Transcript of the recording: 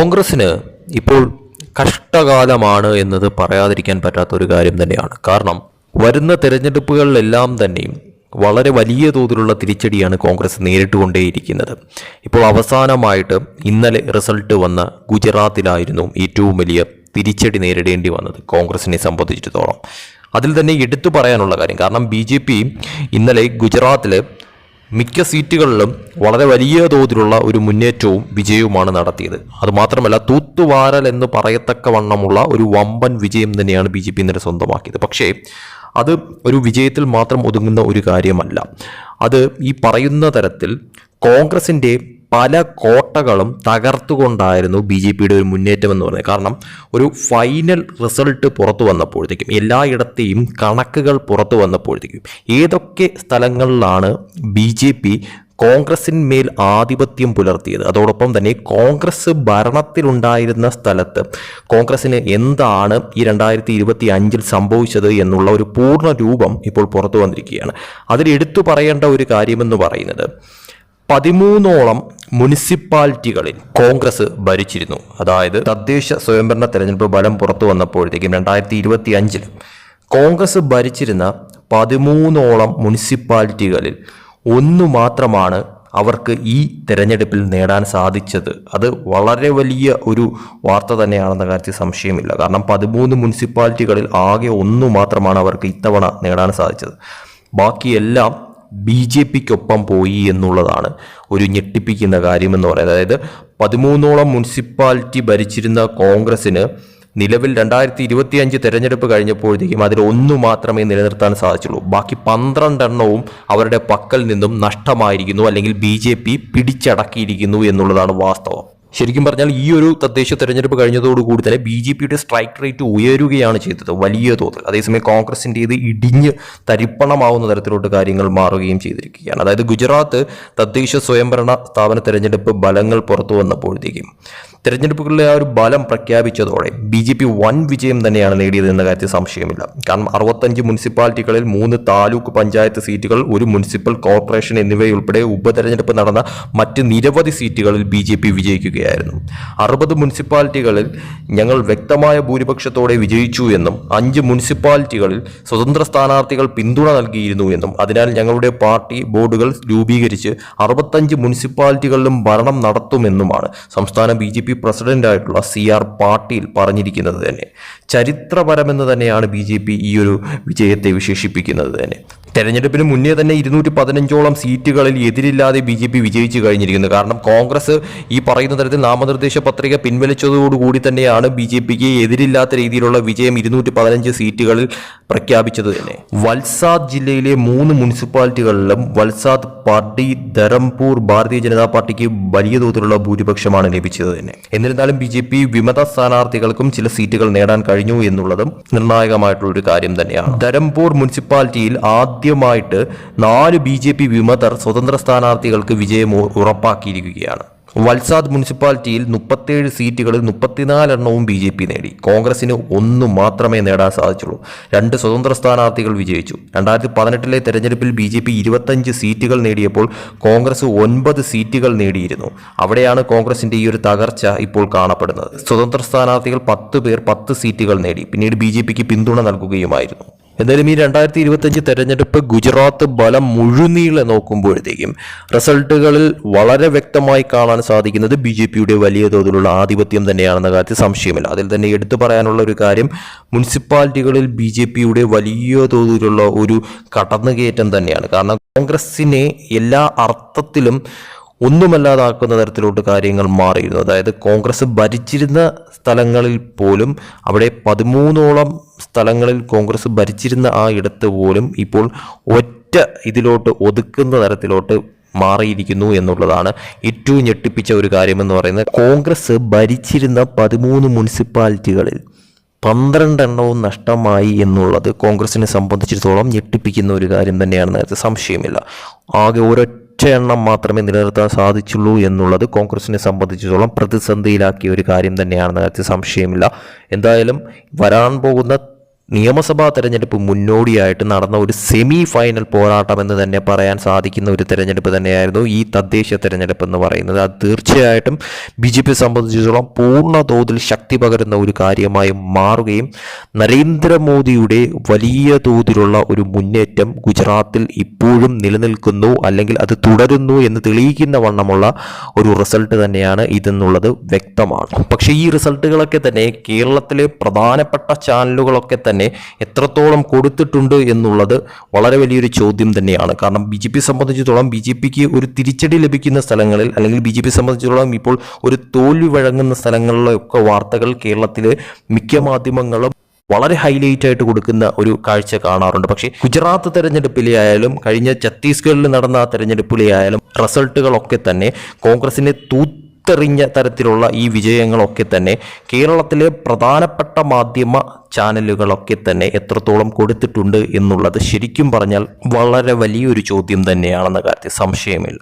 കോൺഗ്രസ്സിന് ഇപ്പോൾ കഷ്ടകാലമാണ് എന്നത് പറയാതിരിക്കാൻ പറ്റാത്ത ഒരു കാര്യം തന്നെയാണ്. കാരണം വരുന്ന തെരഞ്ഞെടുപ്പുകളിലെല്ലാം തന്നെയും വളരെ വലിയ തോതിലുള്ള തിരിച്ചടിയാണ് കോൺഗ്രസ് നേരിട്ടുകൊണ്ടേയിരിക്കുന്നത്. ഇപ്പോൾ അവസാനമായിട്ട് ഇന്നലെ റിസൾട്ട് വന്ന ഗുജറാത്തിലായിരുന്നു ഏറ്റവും വലിയ തിരിച്ചടി നേരിടേണ്ടി വന്നത് കോൺഗ്രസിനെ സംബന്ധിച്ചിടത്തോളം. അതിൽ തന്നെ എടുത്തു പറയാനുള്ള കാര്യം കാരണം ബി ജെ പി ഇന്നലെ ഗുജറാത്തിൽ മിക്ക സീറ്റുകളിലും വളരെ വലിയ തോതിലുള്ള ഒരു മുന്നേറ്റവും വിജയവുമാണ് നടത്തിയത്. അതുമാത്രമല്ല തൂത്തുവാരൽ എന്ന് പറയത്തക്ക വണ്ണമുള്ള ഒരു വമ്പൻ വിജയം തന്നെയാണ് ബി ജെ പി ഇന്നലെ സ്വന്തമാക്കിയത്. പക്ഷേ അത് ഒരു വിജയത്തിൽ മാത്രം ഒതുങ്ങുന്ന ഒരു കാര്യമല്ല. അത് ഈ പറയുന്ന തരത്തിൽ കോൺഗ്രസിന്റെ പല കോട്ടകളും തകർത്തുകൊണ്ടായിരുന്നു ബി ജെ പിയുടെ ഒരു മുന്നേറ്റം എന്ന് പറയുന്നത് കാരണം ഒരു ഫൈനൽ റിസൾട്ട് പുറത്തു വന്നപ്പോഴത്തേക്കും എല്ലായിടത്തെയും കണക്കുകൾ പുറത്തു വന്നപ്പോഴത്തേക്കും ഏതൊക്കെ സ്ഥലങ്ങളിലാണ് ബി ജെ പി കോൺഗ്രസിന്മേൽ ആധിപത്യം പുലർത്തിയത്? അതോടൊപ്പം തന്നെ കോൺഗ്രസ് ഭരണത്തിലുണ്ടായിരുന്ന സ്ഥലത്ത് കോൺഗ്രസ്സിന് എന്താണ് ഈ രണ്ടായിരത്തി ഇരുപത്തി അഞ്ചിൽ സംഭവിച്ചത് എന്നുള്ള ഒരു പൂർണ രൂപം ഇപ്പോൾ പുറത്തു വന്നിരിക്കുകയാണ്. അതിൽ എടുത്തു പറയേണ്ട ഒരു കാര്യമെന്ന് പറയുന്നത് പതിമൂന്നോളം മുനിസിപ്പാലിറ്റികളിൽ കോൺഗ്രസ് ഭരിച്ചിരുന്നു. അതായത് തദ്ദേശ സ്വയംഭരണ തെരഞ്ഞെടുപ്പ് ഫലം പുറത്തു വന്നപ്പോഴത്തേക്കും രണ്ടായിരത്തി ഇരുപത്തി അഞ്ചിൽ കോൺഗ്രസ് ഭരിച്ചിരുന്ന പതിമൂന്നോളം മുനിസിപ്പാലിറ്റികളിൽ ഒന്നു മാത്രമാണ് അവർക്ക് ഈ തെരഞ്ഞെടുപ്പിൽ നേടാൻ സാധിച്ചത്. അത് വളരെ വലിയ ഒരു വാർത്ത തന്നെയാണെന്ന കാര്യത്തിൽ സംശയമില്ല. കാരണം പതിമൂന്ന് മുനിസിപ്പാലിറ്റികളിൽ ആകെ ഒന്നു മാത്രമാണ് അവർക്ക് ഇത്തവണ നേടാൻ സാധിച്ചത്. ബാക്കിയെല്ലാം ബി ജെ പിക്കൊപ്പം പോയി എന്നുള്ളതാണ് ഒരു ഞെട്ടിപ്പിക്കുന്ന കാര്യമെന്ന് പറയുന്നത്. അതായത് പതിമൂന്നോളം മുനിസിപ്പാലിറ്റി ഭരിച്ചിരുന്ന കോൺഗ്രസിന് നിലവിൽ രണ്ടായിരത്തി ഇരുപത്തി അഞ്ച് തെരഞ്ഞെടുപ്പ് കഴിഞ്ഞപ്പോഴത്തേക്കും അതിൽ ഒന്നു മാത്രമേ നിലനിർത്താൻ സാധിച്ചുള്ളൂ. ബാക്കി പന്ത്രണ്ടെണ്ണവും അവരുടെ പക്കൽ നിന്നും നഷ്ടമായിരിക്കുന്നു അല്ലെങ്കിൽ ബി പിടിച്ചടക്കിയിരിക്കുന്നു എന്നുള്ളതാണ് വാസ്തവം. ശരിക്കും പറഞ്ഞാൽ ഈ ഒരു തദ്ദേശ തെരഞ്ഞെടുപ്പ് കഴിഞ്ഞതോടുകൂടി തന്നെ ബി ജെ പിയുടെ സ്ട്രൈക്ക് റേറ്റ് ഉയരുകയാണ് ചെയ്തത്. വലിയ തോതിൽ. അതേസമയം കോൺഗ്രസിന്റെ ഇത് ഇടിഞ്ഞ് തരിപ്പണമാവുന്ന തരത്തിലോട്ട് കാര്യങ്ങൾ മാറുകയും ചെയ്തിരിക്കുകയാണ്. അതായത് ഗുജറാത്ത് തദ്ദേശ സ്വയംഭരണ സ്ഥാപന തെരഞ്ഞെടുപ്പ് ബലങ്ങൾ പുറത്തു വന്നപ്പോഴത്തേക്കും തെരഞ്ഞെടുപ്പുകളിലെ ആ ഒരു ബലം പ്രഖ്യാപിച്ചതോടെ ബി ജെ പി വൻ വിജയം തന്നെയാണ് നേടിയത് എന്ന കാര്യത്തിൽ സംശയമില്ല. കാരണം അറുപത്തഞ്ച് മുനിസിപ്പാലിറ്റികളിൽ മൂന്ന് താലൂക്ക് പഞ്ചായത്ത് സീറ്റുകൾ ഒരു മുനിസിപ്പൽ കോർപ്പറേഷൻ എന്നിവയുൾപ്പെടെ ഉപതെരഞ്ഞെടുപ്പ് നടന്ന മറ്റ് നിരവധി സീറ്റുകളിൽ ബി ജെ പി വിജയിക്കുകയായിരുന്നു അറുപത് മുനിസിപ്പാലിറ്റികളിൽ ഞങ്ങൾ വ്യക്തമായ ഭൂരിപക്ഷത്തോടെ വിജയിച്ചു എന്നും അഞ്ച് മുനിസിപ്പാലിറ്റികളിൽ സ്വതന്ത്ര സ്ഥാനാർത്ഥികൾ പിന്തുണ നൽകിയിരുന്നു എന്നും അതിനാൽ ഞങ്ങളുടെ പാർട്ടി ബോർഡുകൾ രൂപീകരിച്ച് അറുപത്തഞ്ച് മുനിസിപ്പാലിറ്റികളിലും ഭരണം നടത്തുമെന്നുമാണ് സംസ്ഥാന ബി ജെ പി പ്രസിഡന്റായിട്ടുള്ള സി ആർ പാട്ടീൽ പറഞ്ഞിരിക്കുന്നത് തന്നെ. ചരിത്രപരമെന്ന് തന്നെയാണ് ബി ജെ പി ഈ ഒരു വിജയത്തെ വിശേഷിപ്പിക്കുന്നത് തന്നെ. തെരഞ്ഞെടുപ്പിന് മുന്നേ തന്നെ ഇരുന്നൂറ്റി പതിനഞ്ചോളം സീറ്റുകളിൽ എതിരില്ലാതെ ബി ജെ പി വിജയിച്ചു കഴിഞ്ഞിരിക്കുന്നു. കാരണം കോൺഗ്രസ് ഈ പറയുന്ന തരത്തിൽ നാമനിർദ്ദേശ പത്രിക പിൻവലിച്ചതോടുകൂടി തന്നെയാണ് ബി ജെ പിക്ക് എതിരില്ലാത്ത രീതിയിലുള്ള വിജയം ഇരുന്നൂറ്റി പതിനഞ്ച് സീറ്റുകളിൽ പ്രഖ്യാപിച്ചത് തന്നെ. വൽസാദ് ജില്ലയിലെ മൂന്ന് മുനിസിപ്പാലിറ്റികളിലും വൽസാദ് പാർട്ടി ധരംപൂർ ഭാരതീയ ജനതാ പാർട്ടിക്ക് വലിയ തോതിലുള്ള ഭൂരിപക്ഷമാണ് ലഭിച്ചത് തന്നെ. എന്നിരുന്നാലും ബി ജെ പി വിമത സ്ഥാനാർത്ഥികൾക്കും ചില സീറ്റുകൾ നേടാൻ കഴിഞ്ഞു എന്നുള്ളതും നിർണായകമായിട്ടുള്ള ഒരു കാര്യം തന്നെയാണ്. ധരംപൂർ മുനിസിപ്പാലിറ്റിയിൽ ആദ്യമായിട്ട് നാല് ബി ജെ പി വിമതർ സ്വതന്ത്ര സ്ഥാനാർത്ഥികൾക്ക് വിജയം ഉറപ്പാക്കിയിരിക്കുകയാണ്. വൽസാദ് മുനിസിപ്പാലിറ്റിയിൽ മുപ്പത്തേഴ് സീറ്റുകളിൽ മുപ്പത്തിനാലെണ്ണവും ബി ജെ പി നേടി. കോൺഗ്രസിന് ഒന്നു മാത്രമേ നേടാൻ സാധിച്ചുള്ളൂ. രണ്ട് സ്വതന്ത്ര സ്ഥാനാർത്ഥികൾ വിജയിച്ചു. രണ്ടായിരത്തി പതിനെട്ടിലെ തെരഞ്ഞെടുപ്പിൽ ബി ജെ പി ഇരുപത്തഞ്ച് സീറ്റുകൾ നേടിയപ്പോൾ കോൺഗ്രസ് ഒൻപത് സീറ്റുകൾ നേടിയിരുന്നു. അവിടെയാണ് കോൺഗ്രസിന്റെ ഈ ഒരു തകർച്ച ഇപ്പോൾ കാണപ്പെടുന്നത്. സ്വതന്ത്ര സ്ഥാനാർത്ഥികൾ പത്ത് പേർ പത്ത് സീറ്റുകൾ നേടി. പിന്നീട് ബി പിന്തുണ നൽകുകയുമായിരുന്നു. എന്തായാലും ഈ രണ്ടായിരത്തി ഇരുപത്തഞ്ച് തെരഞ്ഞെടുപ്പ് ഗുജറാത്ത് ബലം മുഴുനീളെ നോക്കുമ്പോഴത്തേക്കും റിസൾട്ടുകളിൽ വളരെ വ്യക്തമായി കാണാൻ സാധിക്കുന്നത് ബി ജെ പിയുടെ വലിയ തോതിലുള്ള ആധിപത്യം തന്നെയാണെന്ന കാര്യത്തിൽ സംശയമില്ല. അതിൽ തന്നെ എടുത്തു പറയാനുള്ള ഒരു കാര്യം മുനിസിപ്പാലിറ്റികളിൽ ബി ജെ പിയുടെ വലിയ തോതിലുള്ള ഒരു കടന്നുകയറ്റം തന്നെയാണ്. കാരണം കോൺഗ്രസിനെ എല്ലാ അർത്ഥത്തിലും ഒന്നുമല്ലാതാക്കുന്ന തരത്തിലോട്ട് കാര്യങ്ങൾ മാറിയിരുന്നു. അതായത് കോൺഗ്രസ് ഭരിച്ചിരുന്ന സ്ഥലങ്ങളിൽ പോലും അവിടെ പതിമൂന്നോളം സ്ഥലങ്ങളിൽ കോൺഗ്രസ് ഭരിച്ചിരുന്ന ആ ഇടത്ത് പോലും ഇപ്പോൾ ഒറ്റ ഇതിലോട്ട് ഒതുക്കുന്ന തരത്തിലോട്ട് മാറിയിരിക്കുന്നു എന്നുള്ളതാണ് ഏറ്റവും ഞെട്ടിപ്പിച്ച ഒരു കാര്യമെന്ന് പറയുന്നത്. കോൺഗ്രസ് ഭരിച്ചിരുന്ന പതിമൂന്ന് മുനിസിപ്പാലിറ്റികളിൽ പന്ത്രണ്ടെണ്ണവും നഷ്ടമായി എന്നുള്ളത് കോൺഗ്രസിനെ സംബന്ധിച്ചിടത്തോളം ഞെട്ടിപ്പിക്കുന്ന ഒരു കാര്യം തന്നെയാണ്. നേരത്തെ സംശയമില്ല. ആകെ ഒരൊറ്റ എണ്ണം മാത്രമേ നിലനിർത്താൻ സാധിച്ചുള്ളൂ എന്നുള്ളത് കോൺഗ്രസിനെ സംബന്ധിച്ചിടത്തോളം പ്രതിസന്ധിയിലാക്കിയ ഒരു കാര്യം തന്നെയാണെന്ന കാര്യത്തിൽ സംശയമില്ല എന്തായാലും വരാൻ പോകുന്ന നിയമസഭാ തെരഞ്ഞെടുപ്പ് മുന്നോടിയായിട്ട് നടന്ന ഒരു സെമി ഫൈനൽ പോരാട്ടം എന്ന് തന്നെ പറയാൻ സാധിക്കുന്ന ഒരു തെരഞ്ഞെടുപ്പ് തന്നെയായിരുന്നു ഈ തദ്ദേശ തെരഞ്ഞെടുപ്പ് എന്ന് പറയുന്നത്. അത് തീർച്ചയായിട്ടും ബി ജെ പി സംബന്ധിച്ചിടത്തോളം പൂർണ തോതിൽ ശക്തി പകരുന്ന ഒരു കാര്യമായി മാറുകയും നരേന്ദ്രമോദിയുടെ വലിയ തോതിലുള്ള ഒരു മുന്നേറ്റം ഗുജറാത്തിൽ ഇപ്പോഴും നിലനിൽക്കുന്നു അല്ലെങ്കിൽ അത് തുടരുന്നു എന്ന് തെളിയിക്കുന്ന വണ്ണമുള്ള ഒരു റിസൾട്ട് തന്നെയാണ് ഇതെന്നുള്ളത് വ്യക്തമാണ്. പക്ഷേ ഈ റിസൾട്ടുകളൊക്കെ തന്നെ കേരളത്തിലെ പ്രധാനപ്പെട്ട ചാനലുകളൊക്കെ തന്നെ എത്രത്തോളം കൊടുത്തിട്ടുണ്ട് എന്നുള്ളത് വളരെ വലിയൊരു ചോദ്യം തന്നെയാണ്. കാരണം ബി ജെ പി സംബന്ധിച്ചിടത്തോളം ബി ജെ പിക്ക് ഒരു തിരിച്ചടി ലഭിക്കുന്ന സ്ഥലങ്ങളിൽ അല്ലെങ്കിൽ ബി ജെ പി സംബന്ധിച്ചിടത്തോളം ഇപ്പോൾ ഒരു തോൽവി വഴങ്ങുന്ന സ്ഥലങ്ങളിലൊക്കെ വാർത്തകൾ കേരളത്തിലെ മിക്ക മാധ്യമങ്ങളും വളരെ ഹൈലൈറ്റ് ആയിട്ട് കൊടുക്കുന്ന ഒരു കാഴ്ച കാണാറുണ്ട്. പക്ഷേ ഗുജറാത്ത് തെരഞ്ഞെടുപ്പിലെ ആയാലും കഴിഞ്ഞ ഛത്തീസ്ഗഡിൽ നടന്ന തെരഞ്ഞെടുപ്പിലെ ആയാലും റിസൾട്ടുകളൊക്കെ തന്നെ കോൺഗ്രസിനെ തൂത്തെറിഞ്ഞ തരത്തിലുള്ള ഈ വിജയങ്ങളൊക്കെ തന്നെ കേരളത്തിലെ പ്രധാനപ്പെട്ട മാധ്യമ ചാനലുകളൊക്കെ തന്നെ എത്രത്തോളം കൊടുത്തിട്ടുണ്ട് എന്നുള്ളത് ശരിക്കും പറഞ്ഞാൽ വളരെ വലിയൊരു ചോദ്യം തന്നെയാണെന്ന കാര്യത്തിൽ സംശയമില്ല.